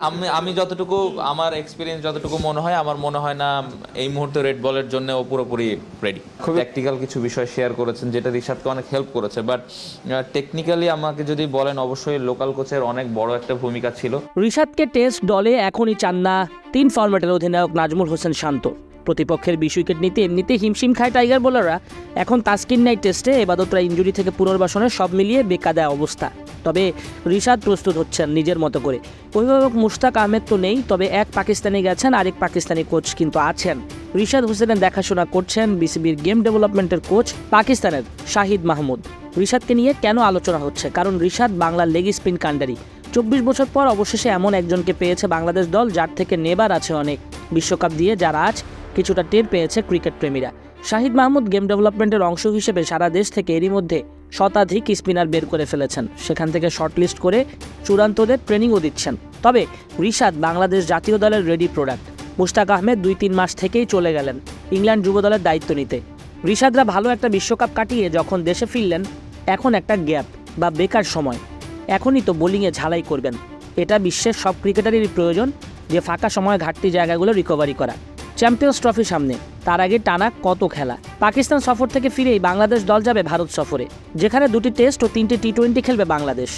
আমি আমি যতটুকু আমার এক্সপিরিয়েন্স যতটুকু মনে হয় আমার মনে হয় না এই মুহূর্তে রেড বলের জন্য ও পুরোপুরি রেডি খুব প্র্যাকটিক্যাল কিছু বিষয় শেয়ার করেছেন যেটা রিশাদকে অনেক হেল্প করেছে বাট টেকনিক্যালি আমাকে যদি বলেন অবশ্যই লোকাল কোচের অনেক বড় একটা ভূমিকা ছিল। ঋষাদকে টেস্ট দলে এখনই চান না তিন ফরম্যাটের অধিনায়ক নাজমুল হোসেন শান্ত। প্রতিপক্ষের বিশ উইকেট নিতে এমনিতে হিমশিম খায় টাইগার বোলাররা এখন তাস্কিন নাই টেস্টে এবাদতরা ইঞ্জুরি থেকে পুনর্বাসনে সব মিলিয়ে বেকাদায় অবস্থা। তবে ঋষাদ প্রস্তুত হচ্ছেন নিজের মতো করে। অভিভাবক মুশতাক আহমেদ তো নেই, তবে এক পাকিস্তানি গেছেন, আরেক পাকিস্তানি কোচ কিন্তু আছেন। রিশাদ হোসেনের দেখাশোনা করছেন বিসিবির গেম ডেভেলপমেন্টের কোচ পাকিস্তানের শাহিদ মাহমুদ। রিশাদকে নিয়ে কেন আলোচনা হচ্ছে? কারণ ঋষাদ বাংলার লেগ স্পিন কাণ্ডারি। চব্বিশ বছর পর অবশেষে এমন একজনকে পেয়েছে বাংলাদেশ দল, যার থেকে নেবার আছে অনেক বিশ্বকাপ দিয়ে, যারা আজ কিছুটা টের পেয়েছে ক্রিকেট প্রেমীরা। শাহিদ মাহমুদ গেম ডেভেলপমেন্টের অংশ হিসেবে সারা দেশ থেকে এরই মধ্যে শতাধিক স্পিনার বের করে ফেলেছেন। সেখান থেকে শর্টলিস্ট করে চূড়ান্তদের ট্রেনিংও দিচ্ছেন। তবে ঋষাদ বাংলাদেশ জাতীয় দলের রেডি প্রোডাক্ট। মুশতাক আহমেদ দুই তিন মাস থেকেই চলে গেলেন ইংল্যান্ড যুব দলের দায়িত্ব নিতে। রিশাদরা ভালো একটা বিশ্বকাপ কাটিয়ে যখন দেশে ফিরলেন, এখন একটা গ্যাপ বা বেকার সময়। এখনই তো বোলিংয়ে ঝালাই করবেন। এটা বিশ্বের সব ক্রিকেটারেরই প্রয়োজন যে ফাঁকা সময় ঘাটতি জায়গাগুলো রিকভারি করা। চ্যাম্পিয়ন্স ট্রফি সামনে। তার আগে টানা কত খেলা। পাকিস্তান সফর থেকে ফিরেই বাংলাদেশ দল যাবে ভারত সফরে, যেখানে দুটি টেস্ট ও তিনটি টি টোয়েন্টি খেলবে বাংলাদেশ।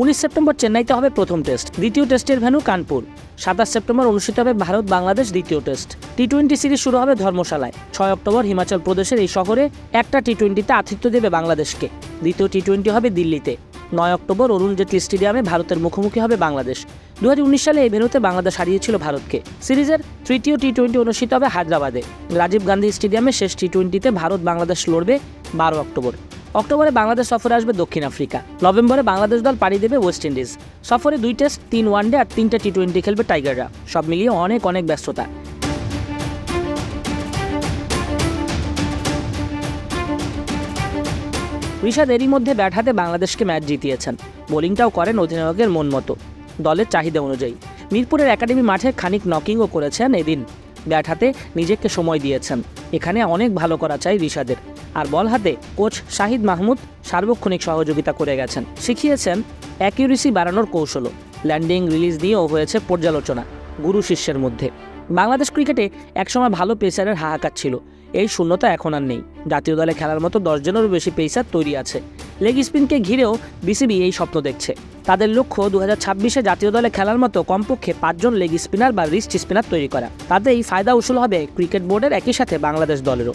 উনিশ সেপ্টেম্বর চেন্নাইতে হবে প্রথম টেস্ট, দ্বিতীয় টেস্টের ভেন্যু কানপুর। সাতাশ সেপ্টেম্বর অনুষ্ঠিত হবে ভারত বাংলাদেশ দ্বিতীয় টেস্ট। টি টোয়েন্টি সিরিজ শুরু হবে ধর্মশালায়। ছয় অক্টোবর হিমাচল প্রদেশের এই শহরে একটা টি টোয়েন্টিতে আতিথ্য দেবে বাংলাদেশকে। দ্বিতীয় টি টোয়েন্টি হবে দিল্লিতে। নয় অক্টোবর অরুণ জেটলি স্টেডিয়ামে ভারতের মুখোমুখি হবে বাংলাদেশ। দু হাজার উনিশ সালে এই ভেন্যুতে বাংলাদেশ হারিয়েছিল ভারতকে। সিরিজের তৃতীয় টি টোয়েন্টি অনুষ্ঠিত হবে হায়দ্রাবাদে। রাজীব গান্ধী স্টেডিয়ামে শেষ টি টোয়েন্টিতে ভারত বাংলাদেশ লড়বে বারো অক্টোবর। অক্টোবরে বাংলাদেশ সফরে আসবে দক্ষিণ আফ্রিকা। নভেম্বরে বাংলাদেশ দল পাড়ি দেবে ওয়েস্ট ইন্ডিজ। সফরে দুই টেস্ট, তিন ওয়ানডে আর তিনটে টি টোয়েন্টি খেলবে টাইগাররা। সব মিলিয়ে অনেক অনেক ব্যস্ততা। ঋষাদ এরই মধ্যে ব্যাট হাতে বাংলাদেশকে ম্যাচ জিতিয়েছেন। বোলিংটাও করেন অধিনায়কের মন মতো। দলের চাহিদা অনুযায়ী। মিরপুরের একাডেমি মাঠে খানিক নকিংও করেছেন এদিন। ব্যাট হাতে নিজেকে সময় দিয়েছেন। এখানে অনেক ভালো করা চাই ঋষাদের আর বল হাতে কোচ শাহিদ মাহমুদ সার্বক্ষণিক সহযোগিতা করে গেছেন। শিখিয়েছেন অ্যাকিউরেসি বাড়ানোর কৌশলও। ল্যান্ডিং, রিলিজ নিয়েও হয়েছে পর্যালোচনা। গুরু শিষ্যের মধ্যে। বাংলাদেশ ক্রিকেটে একসময় ভালো পেসারের হাহাকার ছিল। এই শূন্যতা এখন আর নেই। জাতীয় দলে খেলার মতো দশজনেরও বেশি পেসার তৈরি আছে। লেগ স্পিনকে ঘিরেও বিসিবি এই স্বপ্ন দেখছে। তাদের লক্ষ্য দু হাজার ছাব্বিশে জাতীয় দলে খেলার মতো কমপক্ষে পাঁচজন লেগ স্পিনার বা রিস্ট স্পিনার তৈরি করা। তাতেই ফায়দা উসুল হবে ক্রিকেট বোর্ডের একই সাথে বাংলাদেশ দলেরও।